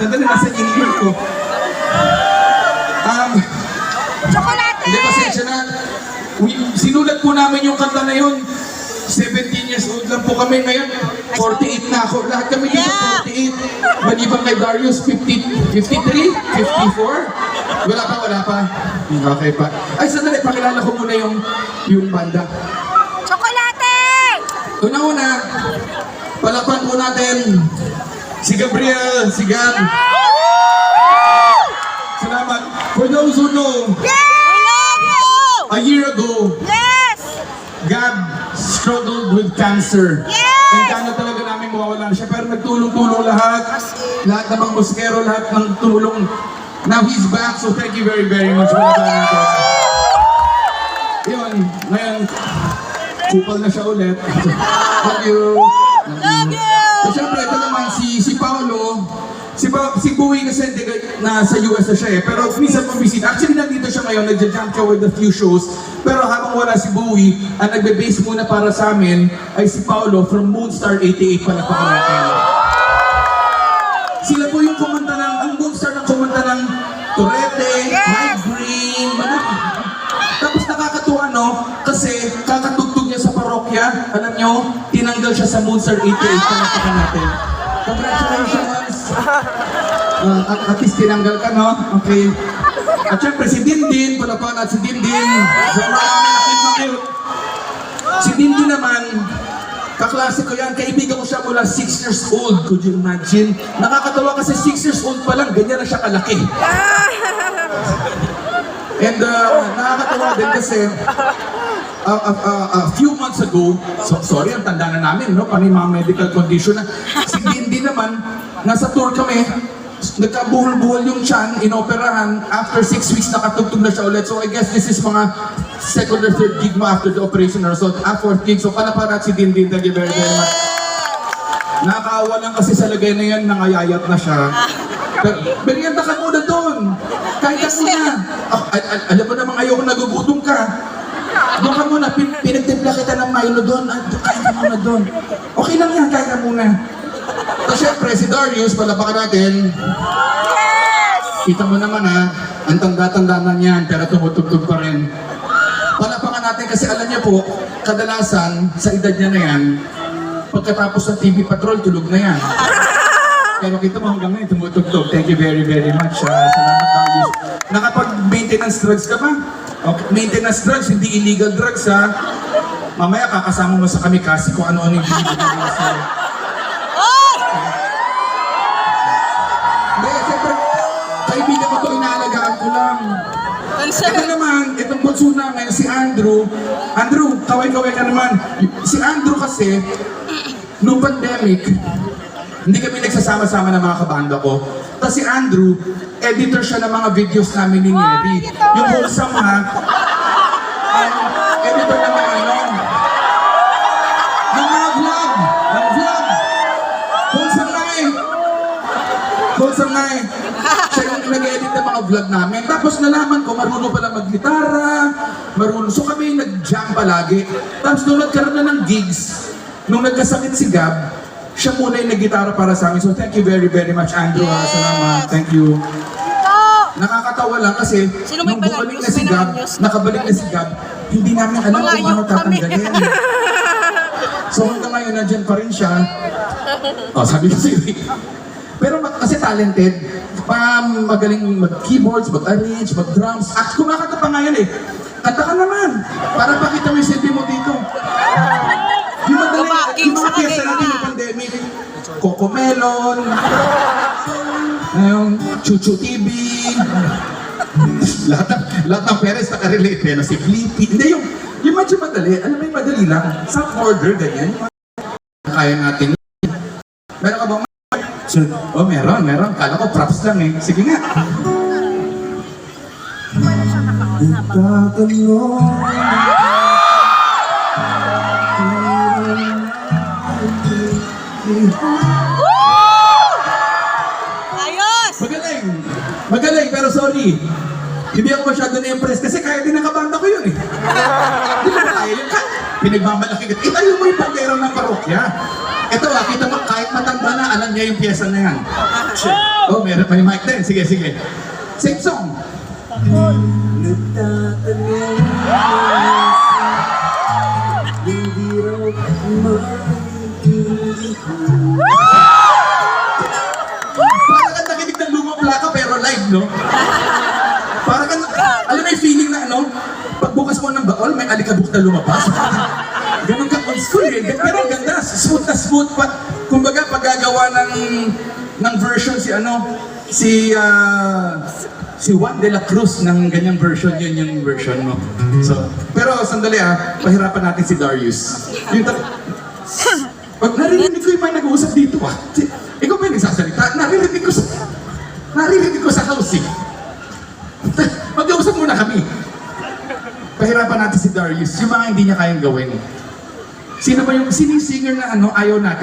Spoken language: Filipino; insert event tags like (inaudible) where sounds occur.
Nandun na nasa in-ear ko. Um, Chocolate! hindi, pasensya na. We- Sinulat po namin yung kanta na yun. 17 years old lang po kami ngayon. 48 na ako. Lahat kami dito Yeah. 48. Maliban kay Darius, 50, 53, 54. Wala pa, wala pa. Okay pa. Ay, sandali, pakilala ko muna yung, yung banda. Chocolate! Una-una, palapan po natin si Gabriel, si Gab. Salamat. For those who know, you! a year ago, Yes! Gab struggled with cancer. Yes! And kano talaga namin mawawalan siya. Pero nagtulong-tulong lahat. Lahat ng mga muskero, lahat ng tulong. Now he's back, so thank you very, very much. Wala pa natin. Yun, ngayon, kupal na siya ulit. (laughs) Love you. Love you! Nasa US na siya eh. Pero minsan bumisit. Actually, nandito siya ngayon, nagja-jump siya with a few shows. Pero habang wala si Bowie, ang nagbe-base muna para sa amin ay si Paolo from Moonstar 88 pala pa natin. Sila po yung kumanta ng, ang Moonstar ng kumanta ng Torete, Migraine, mga tapos nakakatuwa, no? Kasi kakatugtog niya sa parokya, alam nyo, tinanggal siya sa Moonstar 88, panapakan natin. Congratulations! Uh, at, at least tinanggal ka, no? Okay. At syempre, si Dindin, palapan at si Dindin. Sa marami nakita Si Dindin naman, kaklase ko yan, kaibigan ko siya mula 6 years old. Could you imagine? Nakakatawa kasi 6 years old pa lang, ganyan na siya kalaki. And uh, nakakatawa din kasi uh, uh, uh, a few months ago, so, sorry, ang tanda na namin, no? Pani mga medical condition na. Si Dindi naman, nasa tour kami, nagkabuhol-buhol yung chan, inoperahan, after six weeks nakatugtog na siya ulit. So I guess this is mga second or third gig mo after the operation or so, ah, fourth gig. So palaparat si Dindi, thank you very, very much. Nakakaawa lang kasi sa lagay na yan, nangayayat na siya. Pero, merienda ka muna doon. Kahit ka muna. Ah, al- al- alam mo namang ayoko nagugutom ka. Doon ka muna, pin pinagtimpla kita ng Milo doon. Ah, kain ka muna doon. Okay lang yan, kain ka muna. So syempre, si Darius, palapakan natin. Kita mo naman ha, ang tanda-tanda na niyan, pero tumutugtog pa rin. Palapakan natin kasi alam niya po, kadalasan sa edad niya na yan, pagkatapos ng TV Patrol, tulog na yan. (laughs) Pero kita mo hanggang ngayon, tumutugtog. Thank you very, very much. Ah, salamat, Darius. Nakapag-maintenance drugs ka ba? Okay. Maintenance drugs, hindi illegal drugs ha. Mamaya kakasama mo sa kamikasi kung ano-ano yung binibigay mo sa'yo. Lang. Ito naman, itong bunso namin, si Andrew. Andrew, kaway-kaway ka naman. Si Andrew kasi, nung pandemic, hindi kami nagsasama-sama ng mga kabanda ko. Tapos si Andrew, editor siya ng mga videos namin ni Neri. Yung wholesome ha, ang editor ng mga ano, ng mga vlog, ng vlog. Wholesome na eh. Wholesome na eh. Nag-edit ng mga vlog namin. Tapos nalaman ko, marunong pala mag-gitara, marunong. So kami nag-jam palagi. Tapos nung nagkaroon na ng gigs, nung nagkasakit si Gab, siya muna yung nag-gitara para sa amin. So thank you very, very much, Andrew. ah. Salamat. Thank you. Nakakatawa lang kasi Sino nung bumalik na si Gab, nakabalik na si Gab, hindi namin alam kung kami. tatanggalin. (laughs) So hanggang ngayon, nandyan pa rin siya. Oh, sabi ko sa'yo eh. Pero kasi talented, pa magaling mag-keyboards, mag-arrange, mag-drums. At kumakanta pa ngayon eh. Kanta ka naman. Para pakita mo yung silbi mo dito. Yung madali, Kumaking yung mga sa pyesa kanila. natin ng pandemic. Coco Melon. Ngayon, Chuchu TV. lahat ng, lahat ng parents nakarelate eh, na si Flippy. Hindi, yung, yung medyo madali. Alam mo yung madali lang. Sa order, ganyan. Kaya natin. Meron ka bang So, oh, meron, meron. Kala ko props lang eh. Sige nga. Ayos! Magaling. Magaling, pero sorry. Hindi ako masyado na-impress kasi kaya din ng kabanda ko yun eh. (laughs) Di ba kaya yun? Ka- Pinagmamalaki kita. Itayo mo yung bandera ng parokya. Ito ah, kita mo, kahit matanda na, alam niya yung pyesa na yan. Oh, meron may mic din. Sige, sige. Sing song. Parang ka nakinig ng lumang plaka pero live, no? (laughs) ano, pagbukas mo ng baol, may alikabok na lumabas. (laughs) Ganun ka old school eh. Pero ang ganda, smooth na smooth pa. Kumbaga, paggagawa ng, ng version si ano, si, ah, si Juan de la Cruz ng ganyang version, yun yung version mo. So, pero sandali ah, pahirapan natin si Darius. Yung pag naririnig ko yung mga nag-uusap dito ah. Si- Ikaw ba yung nagsasalita? Naririnig ko sa... Naririnig ko sa house eh. Mag-uusap muna kami. Pahirapan natin si Darius, yung mga hindi niya kayang gawin. Sino ba yung sinisinger na ano ayaw natin?